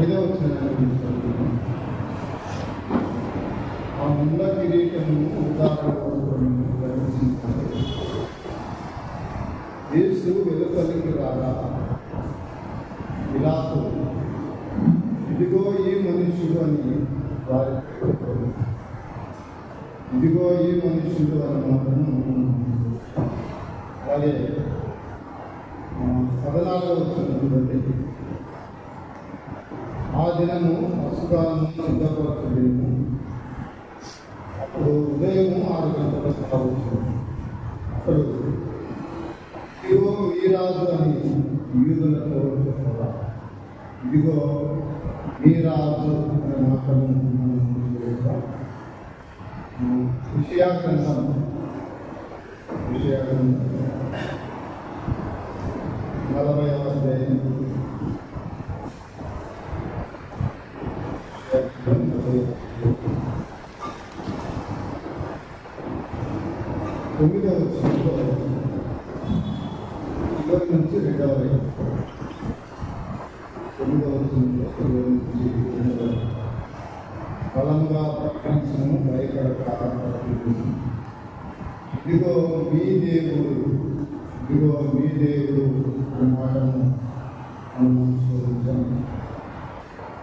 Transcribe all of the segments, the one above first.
ఐదవ ఆ ముంద కిరీటము ఉదాహరణ యేసు వెలుపలికి రాగా ఇలాతో ఇదిగో ఈ మనుషుడు అని వారి ఇదిగో ఈ మనుషుడు అని మాత్రం అలాగే ఆ, వచ్చినటువంటి ఆ దినము అసుగాను సిద్ధపరచలేము అప్పుడు ఉదయం ఆరు గంటలకు కావచ్చు. అప్పుడు ఇదిగో వీరాజు అని యూదులతో ఇదిగో వీరాజు అనే మాటను మనం చూడగా, విషయాగ్రంథం విషయాగ్రంథం నలభై అధ్యాయం తొమ్మిదవ వచనంలో ఇరవై నుంచి రెండవ వైపు. తొమ్మిదవ వచనంలో ఇరవై నుంచి రెండవ వైపు. బలంగా ప్రపంచము భయపడక ఇదిగో మీ దేవుడు ఇదిగో మీ దేవుడు అనే మాటను మనం శోధించాం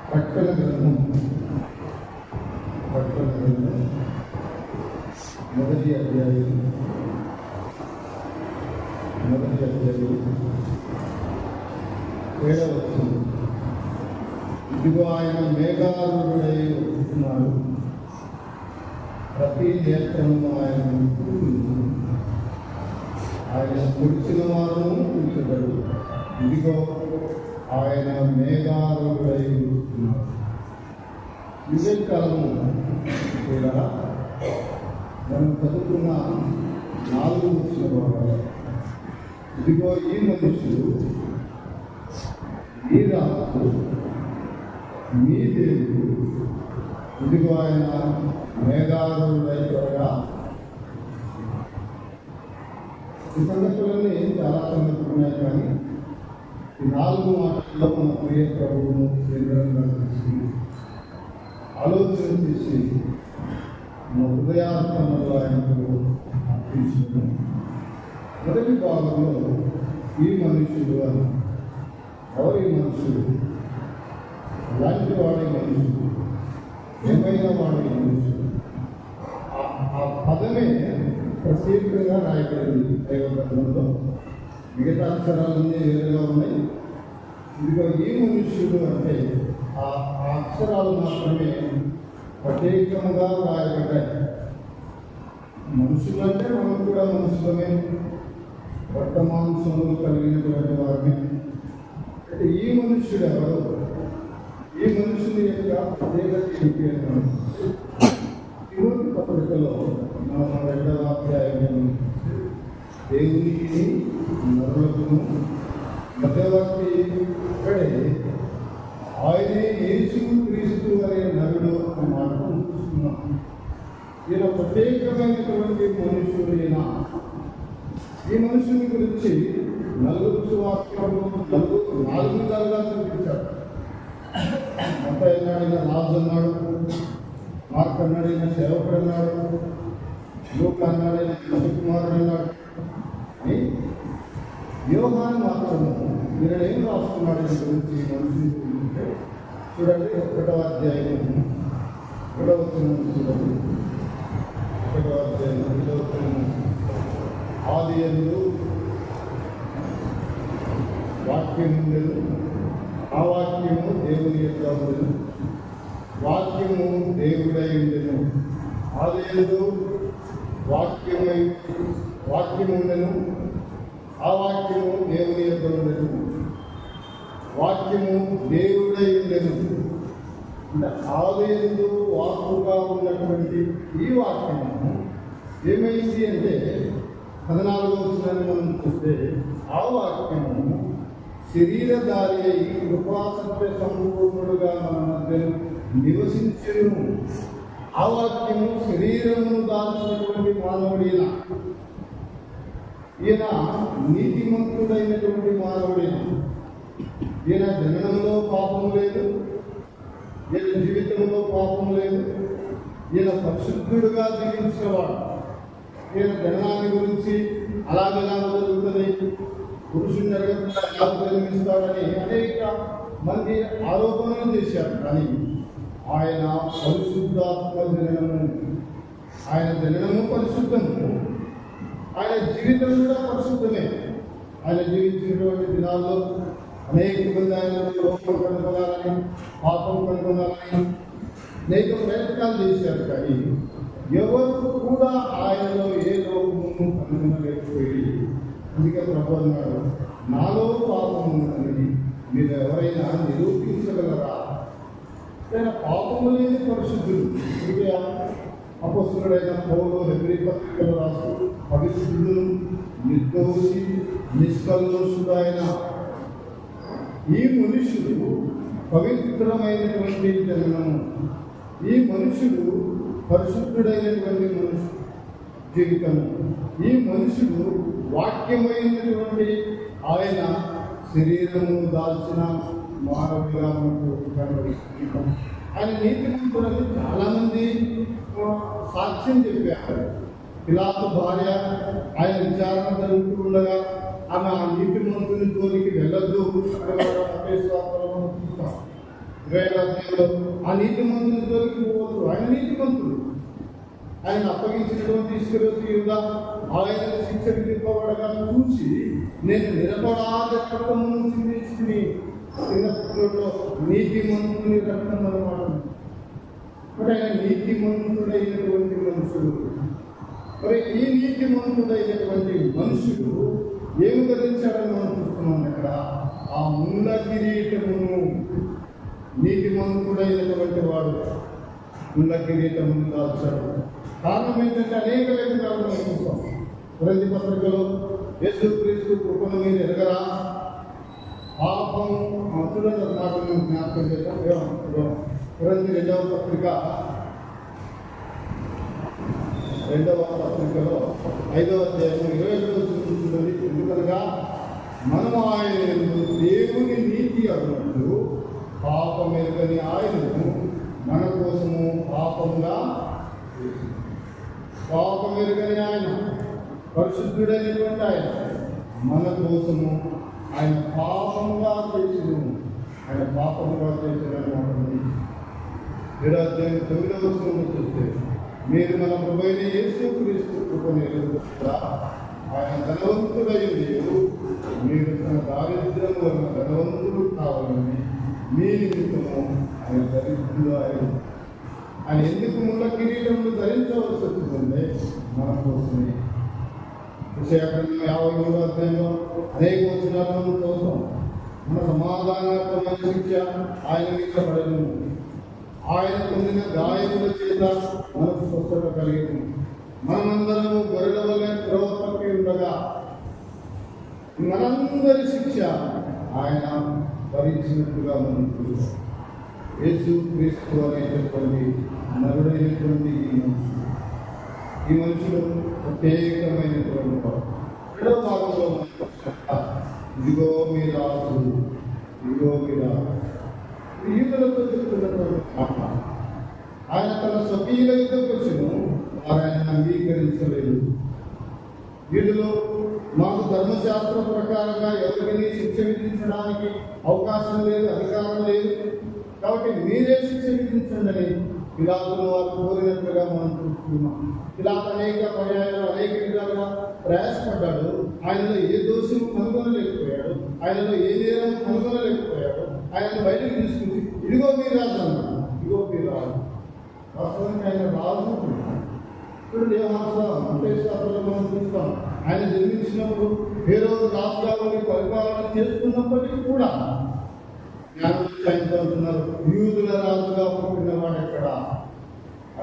ప్రకటన గ్రంథం పట్టణ గ్రంథం మొదటి అధ్యాయం మొదటి అధ్యాయం ఏడవచ్చు ఇదిగో ఆయన మేఘారుడై వస్తున్నాడు ప్రతి నేత్రము ఆయన చూస్తుంది. ఆయన పొడిచిన వారు కూర్చోబడు ఇదిగో ఆయన మేఘారుడై వస్తున్నాడు ఇదే కాలము కూడా మనం చదువుకున్న నాలుగు వచ్చిన భాగాలు. ఇదిగో ఈ మనుషులు ఈ రాత్రు మీ దేవుడు. ఇదిగో ఆయన మేఘారుడై త్వరగా ఈ సంగతులన్నీ చాలా సంగతులు ఉన్నాయి కానీ ఈ నాలుగు మాటల్లో మన ప్రియ ప్రభువును కేంద్రంగా తీసుకుని ఆలోచన చేసి మన హృదయాత్మలో ఆయనకు అర్పించడం. మొదటి భాగంలో ఈ మనుషులు అని ఎవరి మనుషులు? ఎలాంటి వాడే మనుషులు. ఏమైనా వాడే మనుషులు? ఆ పదమే ప్రత్యేకంగా రాయబడింది దైవగ్రంథంలో మిగతా అక్షరాలన్నీ వేరుగా ఉన్నాయి. ఇదిగో ఈ మనుష్యుడు అంటే ఆ అక్షరాలు మాత్రమే ప్రత్యేకంగా రాయబడ్డాయి. మనుషులు అంటే మనం కూడా మనుషులమే. వర్తమాంసములు కలిగినటువంటి వారిని. అంటే ఈ మనుష్యుడు ఎవరు? ఈ మనుషుని యొక్క ప్రత్యేకత ఏంటి అన్నాడు? పత్రికలో మనం రెండవ దేవునికి నరులకును మధ్యవర్తి ఇక్కడే ఆయనే యేసు క్రీస్తు అనే నరుడు అనే మాటను చూస్తున్నాం ఈయన ప్రత్యేకమైనటువంటి మనుషుడు ఈయన ఈ మనుషుని గురించి నలుగురు సువార్తలు నలుగురు నాలుగు విధాలుగా చూపించాడు అంటే అన్నాడు రాజు అన్నాడు మార్క్ అన్నాడైన ఈయన సేవకుడు అన్నాడు లోక్ అన్నాడైన ఈయన కుమారుడు అన్నాడు కాబట్టి యోహాన్ మాత్రము మీరు ఏం రాస్తున్నాడు గురించి ఈ చూడండి ఒకటో అధ్యాయం ఒకటో చూడండి. ఒకటో అధ్యాయం ఒకటో వచ్చిన ఆది ఎందు వాక్యం ఆ వాక్యము దేవుని యొక్క ఉండదు. వాక్యము దేవుడై ఉండెను. ఆది ఎందు వాక్యమై వాక్యము ఆ వాక్యము దేవుని యొక్క వాక్యము దేవుడై ఉండెను అంటే ఆలయంలో వాక్కుగా ఉన్నటువంటి ఈ వాక్యము ఏమైంది అంటే పద్నాలుగో వచ్చిందని మనం చూస్తే ఆ వాక్యము శరీరధారి అయి కృపాసత్య సంపూర్ణుడుగా మన మధ్య నివసించను. ఆ వాక్యము శరీరమును దాల్చినటువంటి మానవుడిలా ఈయన నీతిమంతుడైనటువంటి మానవుడైన ఈయన జననంలో పాపం లేదు. ఈయన జీవితంలో పాపం లేదు. ఈయన పరిశుద్ధుడుగా జీవించేవాడు. ఈయన జననాన్ని గురించి అలాగలా జరుగుతుంది పురుషుని జరగకుండా ఎలా జన్మిస్తాడని అనేక మంది ఆరోపణలు చేశారు. కానీ ఆయన పరిశుద్ధాత్మ జననము. ఆయన జననము పరిశుద్ధము. ఆయన జీవితం కూడా పరిశుద్ధమే. ఆయన జీవించినటువంటి దినాల్లో అనేక మంది ఆయన లోపం కనుగొనాలని పాపం కనుగొనాలని అనేక ప్రయత్నాలు చేశారు. కానీ ఎవరు కూడా ఆయనలో ఏ లోపము కనుగొనలేకపోయి అందుకే ప్రభు అన్నాడు నాలో పాపం ఉన్నదని మీరు ఎవరైనా నిరూపించగలరా? ఆయన పాపము లేని పరిశుద్ధుడు. అపస్తుడైన పౌరులు హెబ్రి పత్రికలు రాస్తూ పరిశుద్ధులు నిర్దోషి నిష్కల్లోషుడైన ఈ మనుషుడు పవిత్రమైనటువంటి జననము. ఈ మనుషుడు పరిశుద్ధుడైనటువంటి మనుషుడు జీవితము. ఈ మనుషుడు వాక్యమైనటువంటి ఆయన శరీరము దాల్చిన మానవుడిగా మనకు కనబడుతుంది. ఆయన నీతిమంతులని చాలా చాలామంది సాక్ష్యం చెప్పారు. పిలాతు భార్య ఆయన విచారణ జరుగుతూ ఉండగా ఆమె ఆ నీతిమంతుని జోలికి వెళ్ళొద్దు అని వారు అపేశ్వాసంలో మనం చూస్తాం. ఇరవై అధ్యాయంలో ఆ జోలికి పోవద్దు ఆయన నీతి నీతిమంతుడు ఆయన అప్పగించినటువంటి ఇస్కరోతి యుగా ఆయన శిక్ష విధింపబడగా చూసి నేను నిరపరాధ రక్తమును సింగపూర్లో నీతి మంత్రుని రక్తం అనమాట మరి ఆయన నీతి మంత్రుడైనటువంటి మనుషుడు. మరి ఈ నీతి మంత్రుడైనటువంటి మనుషుడు ఏమి ధరించాడని మనం చూస్తున్నాం ఇక్కడ? ఆ ముండ కిరీటమును నీతి మంత్రుడైనటువంటి వాడు ముండ కిరీటమును దాల్చాడు కారణం ఏంటంటే అనేక లేఖనాలు మనం చూస్తాం. ప్రతి పత్రికలో యేసు క్రీస్తు కృపను మీరు ఎరగరా? పాపం చూడండి ఒక జ్ఞాపకం చేద్దాం. పురంది రెండవ పత్రిక. రెండవ పత్రికలో ఐదవ అధ్యాయం ఇరవై ఒకటో చూడండి ఎందుకనగా మనము ఆయన దేవుని నీతి అన్నట్లు పాపం ఎరుగని ఆయనను మన కోసము పాపంగా పాపం ఎరుగని ఆయన పరిశుద్ధుడైనటువంటి ఆయన మన కోసము ఆయన పాపంగా చేసిన ఆయన పాపంగా చేసిన ఏడో తొమ్మిదవ వచనంలో చూస్తే మీరు మన ప్రభుత్వ యేసు క్రీస్తు కృపను ఆయన ధనవంతుడై లేరు మీరు తన దారిద్ర్యం వలన ధనవంతుడు కావాలని మీ నిమిత్తము ఆయన దరిద్రుడు ఆయన ఆయన ఎందుకు ముళ్ళ కిరీటములు ధరించవలసి వచ్చిందంటే మన కోసమే. విషయాకరణ యాభై మూడో అధ్యాయంలో అనేక వచనాలను కోసం మన సమాధానాత్మకమైన శిక్ష ఆయన మీద ఆయన పొందిన గాయముల చేత మనకు స్వస్థత కలిగింది మనమందరము గొర్రెల వలె త్రోవపక్కి ఉండగా మనందరి శిక్ష ఆయన భరించినట్టుగా మనం చూస్తాం. యేసు క్రీస్తు అనేటటువంటి నరుడైనటువంటి ఈ మనుషులు ప్రత్యేకమైనటువంటి వాడు రెండవ భాగంలో ఇదిగో మీ రాజు ఇదిగో మీ రాజు. యూదులతో చెప్తున్నటువంటి మాట. ఆయన తన స్వకీయుల యుద్ధకు వచ్చును వారు ఆయన అంగీకరించలేదు. వీటిలో మాకు ధర్మశాస్త్ర ప్రకారంగా ఎవరిని శిక్ష విధించడానికి అవకాశం లేదు అధికారం లేదు. కాబట్టి మీరే శిక్ష విధించండి పిలాతులు వారు కోరినట్లుగా మనం చూస్తున్నాం. ఇలా అనేక పర్యాయాలు అనేక విధాలుగా ప్రయాసపడ్డాడు. ఆయనలో ఏ దోషం కనుగొనలేకపోయాడు. ఆయనలో ఏ నేరం కనుగొనలేకపోయాడు. ఆయన బయటకు తీసుకుని ఇదిగో మీ రాజు అన్నాడు. ఇదిగో మీ రాజు. వాస్తవానికి ఆయన రాజు ఇప్పుడు దేవాసంలో మనం చూస్తాం. ఆయన జన్మించినప్పుడు ఏ రోజు రాజుగా పరిపాలన చేస్తున్నప్పటికీ కూడా జ్ఞానం యూదుల రాజుగా పుట్టినవాడు ఎక్కడ?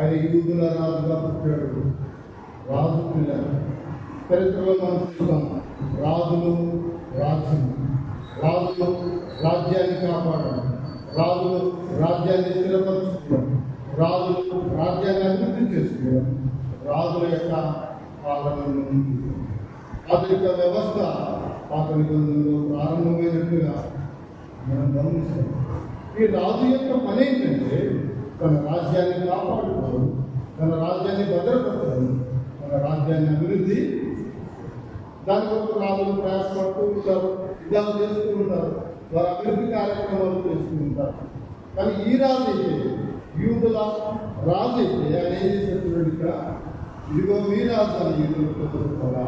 ఆయన యూదుల రాజుగా పుట్టాడు. రాజు పిల్లలు. చరిత్రలో మనం చూస్తాం. రాజులు రాజ్యం. రాజులు రాజ్యాన్ని కాపాడడం. రాజులు రాజ్యాన్ని స్థిరపరచుకోవడం. రాజులు రాజ్యాన్ని అభివృద్ధి చేసుకోవడం. రాజుల యొక్క పాలనను ఆధునిక వ్యవస్థ పాత నిబంధనలో ప్రారంభమైనట్టుగా మనం గమనిస్తాం ఈ రాజు యొక్క పని ఏంటంటే తన రాజ్యాన్ని కాపాడుకోవడం తన రాజ్యాన్ని భద్రపరచడం తన రాజ్యాన్ని అభివృద్ధి దాని కొరకు రాజులు ప్రయాసపడుతూ ఉంటారు విధాలు చేస్తూ ఉంటారు వారు అభివృద్ధి కార్యక్రమాలు చేస్తూ ఉంటారు. కానీ ఈ రాజు అయితే యూదుల రాజు అయితే ఆయన ఏం చేసేటువంటి ఇక్కడ? ఇదిగో మీ రాజు అని యూదులు కూడా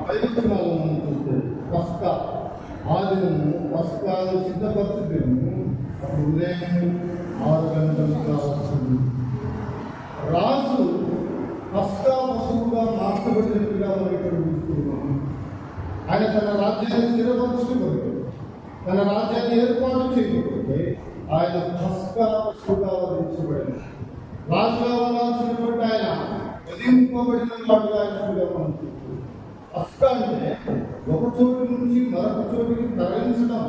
పైవచనాలు మనం చూస్తే పస్కా ఆదినము వస్త్రాలు సిద్ధపరచుతాము అప్పుడు ఉదయం ఆరు గంటలు వస్తుంది రాజు పస్కా పశువుగా మార్చబడినట్టుగా మనం ఇక్కడ చూస్తున్నాము ఆయన తన రాజ్యాన్ని స్థిరపరచుకోబడి తన రాజ్యాన్ని ఏర్పాటు చేయకపోతే ఆయన పస్కా పశువుగా వధించబడింది రాజుగా ఉండాల్సినటువంటి ఆయన వధింపబడిన వాడుగా ఆయనగా మనం చూస్తున్నాం పస్కా అంటే ఒక చోటు నుంచి మరొక చోటుకి తరలించడం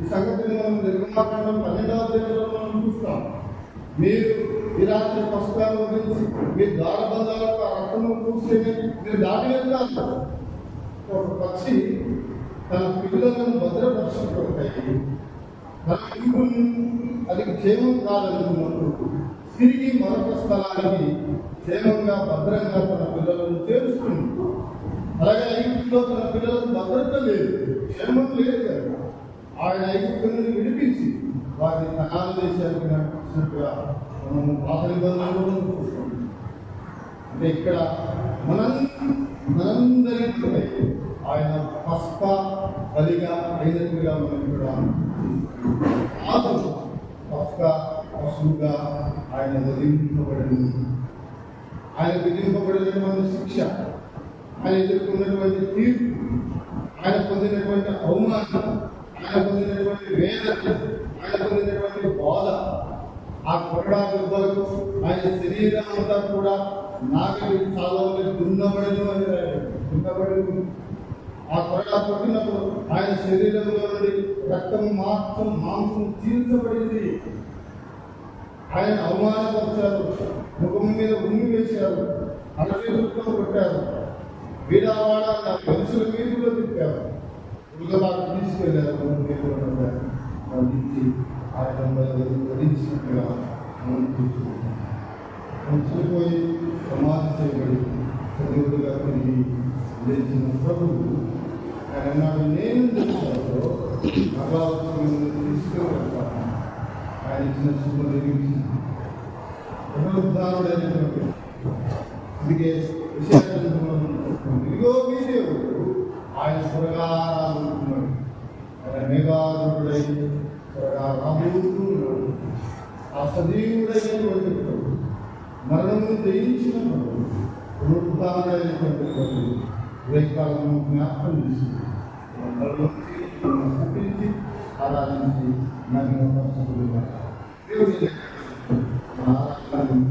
ఈ సంగతిని మనం నిర్మాణం పన్నెండవ తేదీలో మనం చూస్తాం. మీరు ఈ రాత్రి పసుకాలు గురించి మీ ద్వారబంధాలకు ఆ రక్తము చూస్తేనే మీరు దాటి వెళ్తారు ఒక పక్షి తన పిల్లలను భద్రపరచుకుంటాయి తన ఇంటిని అది క్షేమం కాదనుకున్నప్పుడు తిరిగి మరొక స్థలానికి క్షేమంగా భద్రంగా తన పిల్లలను చేరుస్తుంది. అలాగే ఐగుప్తులో తన పిల్లలకు భద్రత లేదు క్షేమం లేదు కదా ఆయన ఐగుప్తులను విడిపించి వారిని కణాలు దేశానికి నడిపించినట్టుగా మనము పాత నిబంధనలు చూస్తాం అంటే ఇక్కడ మనం మనందరి ఆయన పస్ప బలిగా అయినట్టుగా మనం ఇక్కడ ఆదరు పస్క పశువుగా ఆయన వదిలింపబడింది ఆయన విధింపబడలేదు మన శిక్ష. ఆయన ఎదుర్కొన్నటువంటి తీర్పు ఆయన పొందినటువంటి అవమానం ఆయన పొందినటువంటి వేదన ఆయన పొందినటువంటి బాధ ఆ కొరడా దెబ్బలకు ఆయన శరీరం అంతా కూడా నాకు చాలా దున్నబడను అని దున్నబడను. ఆ కొరడా కొట్టినప్పుడు ఆయన శరీరంలో నుండి రక్తం మాత్రం మాంసం తీర్చబడింది. ఆయన అవమానపరిచారు. ముఖం మీద ఉమ్మి వేశారు. అలవేలుతో కొట్టారు. వీరావాడ నా మనుషుల మీద కూడా తిప్పారు ఉలగలాగా తీసుకెళ్ళారు మూడు వేలు ఉన్నారు. ఆయన వధించినట్టుగా మనం చూస్తున్నాం. చనిపోయి సమాధి చేయబడి సజీవుడుగా తిరిగి లేచిన ప్రభువు ఆయన నేను తెలుసాలో అగావత్తులను తీసుకెళ్ళాను ఆయన ఇచ్చిన శుభ నిర్మించింది పునరుద్ధారుడైనటువంటి అందుకే ఇదిగో మీ దేవుడు ఆయన త్వరగా రాబోతున్నాడు ఆయన మేఘాధుడై త్వరగా ఆ సజీవుడైనటువంటి మరణము మరణమును జయించిన ప్రభు పునరుద్ధారుడైనటువంటి ప్రభు జ్ఞాపకం చేసి పుట్టించి ఆరాధించి నన్ను దేవుడి ఆరాధన